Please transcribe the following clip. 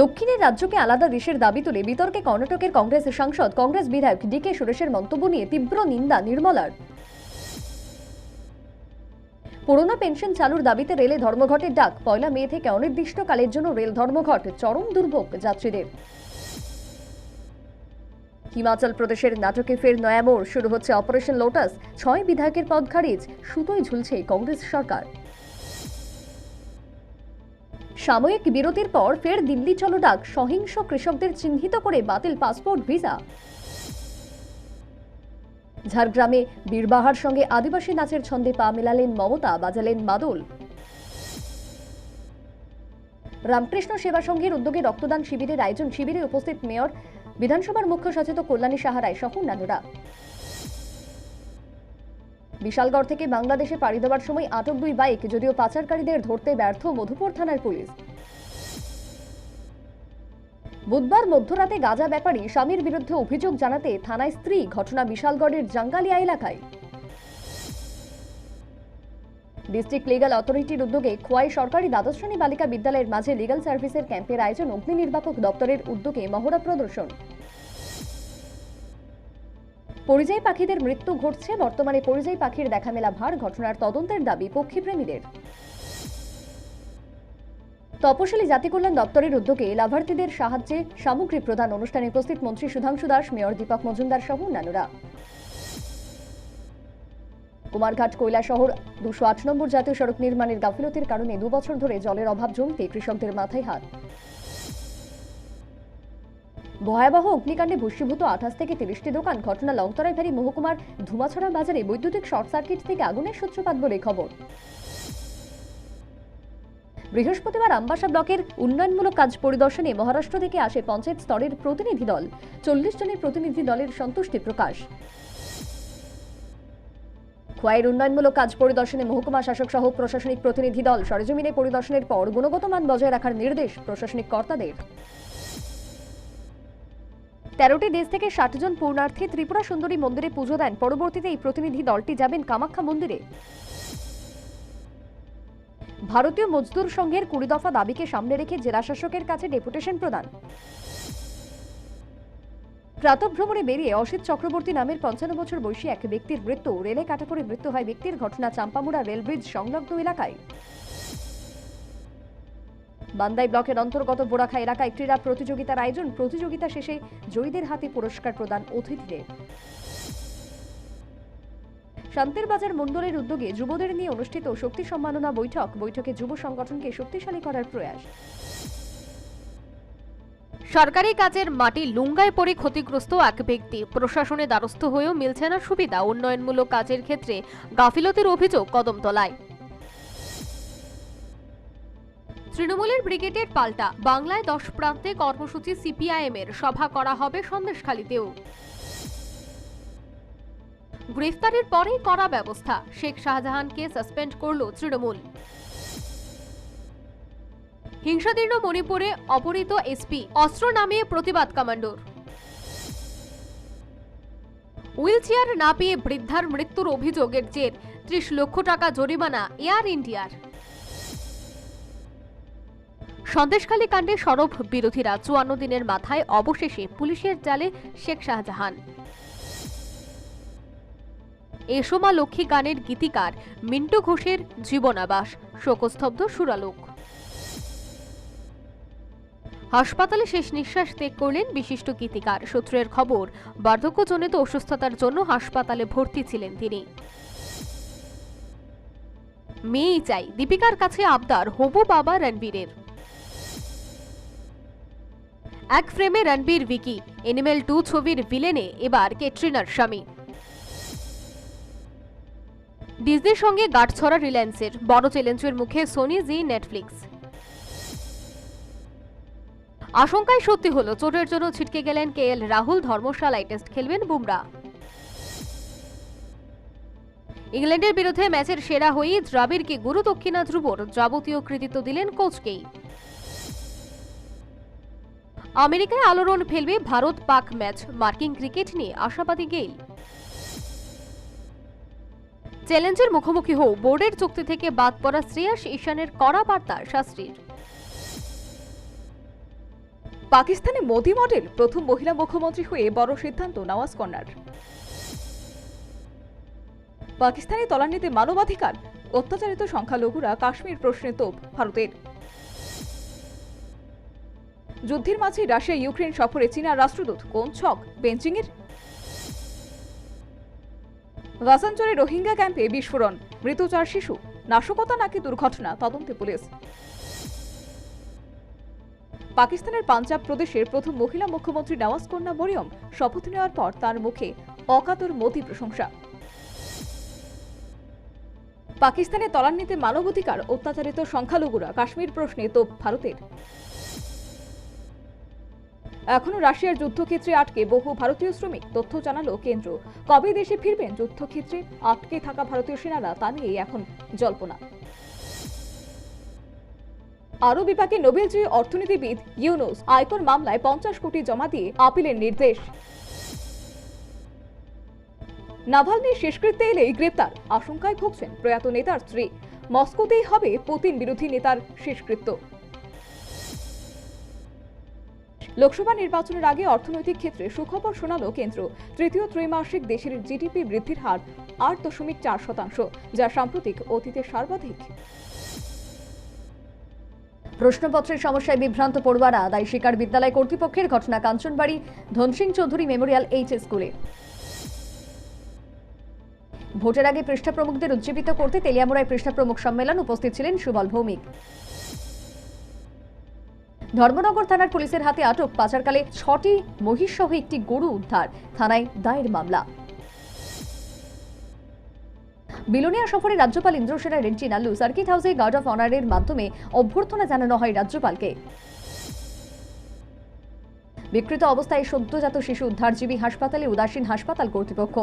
দক্ষিণের রাজ্যকে আলাদা দেশের দাবি তুলে বিতর্কে কর্ণাটকের কংগ্রেস সাংসদ, কংগ্রেস বিধায়ক ডি কে সুরেশের মন্তব্য নিয়ে তীব্র নিন্দা নির্মলার। পুরনো পেনশন চালুর দাবিতে রেলে ধর্মঘটের ডাক। পয়লা মে থেকে অনির্দিষ্টকালের জন্য রেল ধর্মঘট, চরম দুর্ভোগ যাত্রীদের। হিমাচল প্রদেশের নাটকে ফের নয়া মোড়। শুরু হচ্ছে অপারেশন লোটাস। ছয় বিধায়কের পদ খারিজ। সুতোই ঝুলছে কংগ্রেস সরকার। সাময়িক বিরতির পর ফের দিল্লি চলো ডাক, সহিংস কৃষকদের চিহ্নিত করে বাতিল পাসপোর্ট ভিসা। ঝাড়গ্রামে বীরবাহার সঙ্গে আদিবাসী নাচের ছন্দে পা মেলালেন মমতা, বাজালেন মাদল। রামকৃষ্ণ সেবা সংঘের উদ্যোগে রক্তদান শিবিরের আয়োজন, শিবিরে উপস্থিত মেয়র, বিধানসভার মুখ্য সচেতক কল্যাণী সাহারায় সহ অন্যান্যরা। বিশালগড় থেকে বাংলাদেশে পাড়ি দেওয়ার সময় আটক দুই বাইক, যদিও পাচারকারীদের ধরতে ব্যর্থ মধুপুর থানার পুলিশ। বুধবার মধ্যরাতে গাজা ব্যাপারী স্বামীর বিরুদ্ধে অভিযোগ জানাতে থানায় স্ত্রী ঘটনা বিশালগড়ের জাঙ্গালিয়া এলাকায়। ডিস্ট্রিক্ট লিগাল অথরিটির উদ্যোগে খোয়াই সরকারি দ্বাদশ শ্রেণি বালিকা বিদ্যালয়ের মাঝে লিগাল সার্ভিসের ক্যাম্পের আয়োজন অগ্নি নির্বাপক দপ্তরের উদ্যোগে মহড়া প্রদর্শন। পরিযায়ী পাখিদের মৃত্যু ঘটছে। বর্তমানে পরিযায়ী পাখির দেখা মেলা ভার ঘটনার তদন্তের দাবি পক্ষীপ্রেমীদের। তপশিলি জাতি কল্যাণ দপ্তরের উদ্যোগে লাভার্থীদের সাহায্যে সামগ্রী প্রদান অনুষ্ঠানে উপস্থিত মন্ত্রী সুধাংশু দাস, মেয়র দীপক মজুমদার সহ অন্যান্যরা। কুমারঘাট শহর দুশো আট নম্বর জাতীয় সড়ক নির্মাণের গাফিলতির কারণে দুবছর ধরে জলের অভাব জমতে কৃষকদের মাথায় হাত। ভয়াবহ অগ্নিকাণ্ডে ভস্মীভূত আঠাশ থেকে তিরিশটি দোকান, ঘটনা লংতরাই ভ্যালি মহকুমার ধুমাছড়া বাজারে বৈদ্যুতিক শর্ট সার্কিট থেকে আগুনের সূত্রপাত বলে খবর। বৃহস্পতিবার আমবাসা ব্লকের উন্নয়নমূলক কাজ পরিদর্শনে মহারাষ্ট্র থেকে আসে পঞ্চায়েত স্তরের প্রতিনিধি দল। চল্লিশ জনের প্রতিনিধি দলের সন্তুষ্টি প্রকাশ। খোয়াইয়ের উন্নয়নমূলক কাজ পরিদর্শনে মহকুমা শাসক সহ প্রশাসনিক প্রতিনিধি দল সরেজমিনে পরিদর্শনের পর গুণগত মান বজায় রাখার নির্দেশ প্রশাসনিক কর্তাদের। তেরোটি দেশ থেকে ষাট জন পূর্ণার্থী ত্রিপুরা সুন্দরী মন্দিরে পুজো দেন। পরবর্তীতে এই প্রতিনিধি দলটি যাবেন কামাখ্যা মন্দিরে। ভারতীয় মজদুর সংঘের কুড়ি দফা দাবিকে সামনে রেখে জেলা শাসকের কাছে ডেপুটেশন প্রদান। প্রাতভ্রমণে বেরিয়ে অসিত চক্রবর্তী নামের পঞ্চান্ন বছর বয়সী এক ব্যক্তির মৃত্যু। রেলে কাটা পড়ে মৃত্যু হয় ব্যক্তির ঘটনা চাম্পামুড়া রেলব্রিজ সংলগ্ন এলাকায়। বান্দাই ব্লকের অন্তর্গত বোরাখা এলাকায় ক্রীড়া প্রতিযোগিতার আয়োজন। প্রতিযোগিতা শেষে জয়ীদের হাতে পুরস্কার প্রদান অতিথিদের। শান্তির বাজার মণ্ডলের উদ্যোগে যুবদের নিয়ে অনুষ্ঠিত শক্তি সম্মাননা বৈঠক। বৈঠকে যুব সংগঠনকে শক্তিশালী করার প্রয়াস। সরকারি কাজের মাটি লুঙ্গায় পড়ে ক্ষতিগ্রস্ত এক ব্যক্তি। প্রশাসনে দ্বারস্থ হয়েও মিলছে না সুবিধা। উন্নয়নমূলক কাজের ক্ষেত্রে গাফিলতির অভিযোগ কদমতলায়। তৃণমূলের ব্রিগেডের পাল্টা। বাংলায় দশ প্রান্তে কর্মসূচি সিপিআইএম এর সভা করা হবে সন্দেশখালীতেও। গ্রেফতারের পরেই করা ব্যবস্থা। শেখ শাহজাহানকে সাসপেন্ড করল তৃণমূল। হিংসাদীর্ণ মণিপুরে অপহৃত এসপি। অস্ত্র নামিয়ে প্রতিবাদ কমান্ডোর। হুইলচেয়ার না পেয়ে বৃদ্ধার মৃত্যুর অভিযোগের জের। ত্রিশ লক্ষ টাকা জরিমানা এয়ার ইন্ডিয়ার। সন্দেশখালী কাণ্ডে সরব বিরোধীরা চুয়ান্ন দিনের মাথায় অবশেষে পুলিশের জালে শেখ শাহজাহান। এসমা লক্ষ্মী গানের গীতিকার মিন্টু ঘোষের জীবনাবাস, শোকস্তব্ধ সুরালোক। হাসপাতালে শেষ নিঃশ্বাস ত্যাগ করলেন বিশিষ্ট গীতিকার। সূত্রের খবর, বার্ধক্যজনিত অসুস্থতার জন্য হাসপাতালে ভর্তি ছিলেন তিনি। মেয়েই চাই, দীপিকার কাছে আবদার, হবু বাবা রণবীরের। এক ফ্রেমে রণবীর ভিকি এনিমেল টু ছবির ভিলেনে এবার কেটরিনার স্বামী। ডিজনির সঙ্গে গাঁটছড়া রিলায়েন্সের, বড় চ্যালেঞ্জের মুখে সোনি জি নেটফ্লিক্স। আশঙ্কায় সত্যি হলো চোটের জন্য ছিটকে গেলেন কে এল রাহুল, ধর্মশালায় টেস্ট খেলবেন বুমরা। ইংল্যান্ডের বিরুদ্ধে ম্যাচের সেরা হয়েই দ্রাবিড়কে গুরু দক্ষিণা ধ্রুবর যাবতীয় কৃতিত্ব দিলেন কোচকেই। আমেরিকায় আলোড়ন ফেলবে ভারত পাক ম্যাচ। মার্কিন ক্রিকেট নিয়ে আশাবাদী গেইল। চ্যালেঞ্জের মুখোমুখি হও, বোর্ডের চুক্তি থেকে বাদ পড়া শ্রেয়াস ঈশানের কড়া বার্তা শাস্ত্রীর। পাকিস্তানে মোদি মডেল, প্রথম মহিলা মুখ্যমন্ত্রী হয়ে বড় সিদ্ধান্ত, নওয়াজ কন্যার পাকিস্তানে তলান্নিতে মানবাধিকার, অত্যাচারিত সংখ্যালঘুরা কাশ্মীর প্রশ্নে তোপ, ভারতের। যুদ্ধের মাঝে রাশিয়া ইউক্রেন সফরে চীনা রাষ্ট্রদূত কোন ছক? বেঞ্চিংয়ের গাজাঞ্চলে রোহিঙ্গা ক্যাম্পে বিস্ফোরণ, মৃত চার শিশু, নাশকতা নাকি দুর্ঘটনা, তদন্তে পুলিশ। পাকিস্তানের পাঞ্জাব প্রদেশের প্রথম মহিলা মুখ্যমন্ত্রী নওয়াজ কন্যা মরিয়ম শপথ নেওয়ার পর তার মুখে অকাতর মতি প্রশংসা। পাকিস্তানে তলান্নিতে মানবাধিকার অত্যাচারিত সংখ্যালঘুরা কাশ্মীর প্রশ্নে তো ভারতের। এখনও রাশিয়ার যুদ্ধক্ষেত্রে আটকে বহু ভারতীয় শ্রমিক, তথ্য জানালো কেন্দ্র। কবে দেশে ফিরবেন যুদ্ধক্ষেত্রে? আটকে থাকা ভারতীয় সেনারা তা নিয়েই এখন জল্পনা। আরও বিপাকে নোবেলজয়ী অর্থনীতিবিদ ইউনুস আয়কর মামলায় পঞ্চাশ কোটি জমা দিয়ে আপিলের নির্দেশ। নাভালনির শেষকৃত্যে এলেই গ্রেপ্তার, আশঙ্কায় ভুগছেন প্রয়াত নেতার স্ত্রী। মস্কোতেই হবে পুতিন বিরোধী নেতার শেষকৃত্য। লোকসভা নির্বাচনের আগে অর্থনৈতিক ক্ষেত্রে সুখবর শোনালো কেন্দ্র। তৃতীয় ত্রৈমাসিক দেশের জিডিপি বৃদ্ধির হার আট দশমিক চার শতাংশ, যা সাম্প্রতিক অতীতের সর্বাধিক। প্রশ্নপত্রের সমস্যায় বিভ্রান্ত পড়ুয়ারা দায় শিকার বিদ্যালয় কর্তৃপক্ষের ঘটনা কাঞ্চনবাড়ি, ধনসিং চৌধুরী মেমোরিয়াল এইচ স্কুলে। ভোটের আগে পৃষ্ঠা প্রমুখদের উজ্জীবিত করতে তেলিয়ামুড়ায় পৃষ্ঠা প্রমুখ সম্মেলন উপস্থিত ছিলেন সুবল ভৌমিক। ধর্মনগর থানার পুলিশের হাতে আটক পাচারকালে ছটি মহিষ সহ একটি গরু উদ্ধার। থানায় দায়ের মামলা। বিলোনিয়া সফরে রাজ্যপাল ইন্দ্রসেনা রেঞ্চি নাল্লু, সার্কিট হাউসে গার্ড অফ অনারের মাধ্যমে অভ্যর্থনা জানানো হয় রাজ্যপালকে। বিকৃত অবস্থায় সদ্যজাত শিশু উদ্ধারজীবী হাসপাতালে উদাসীন হাসপাতাল কর্তৃপক্ষ।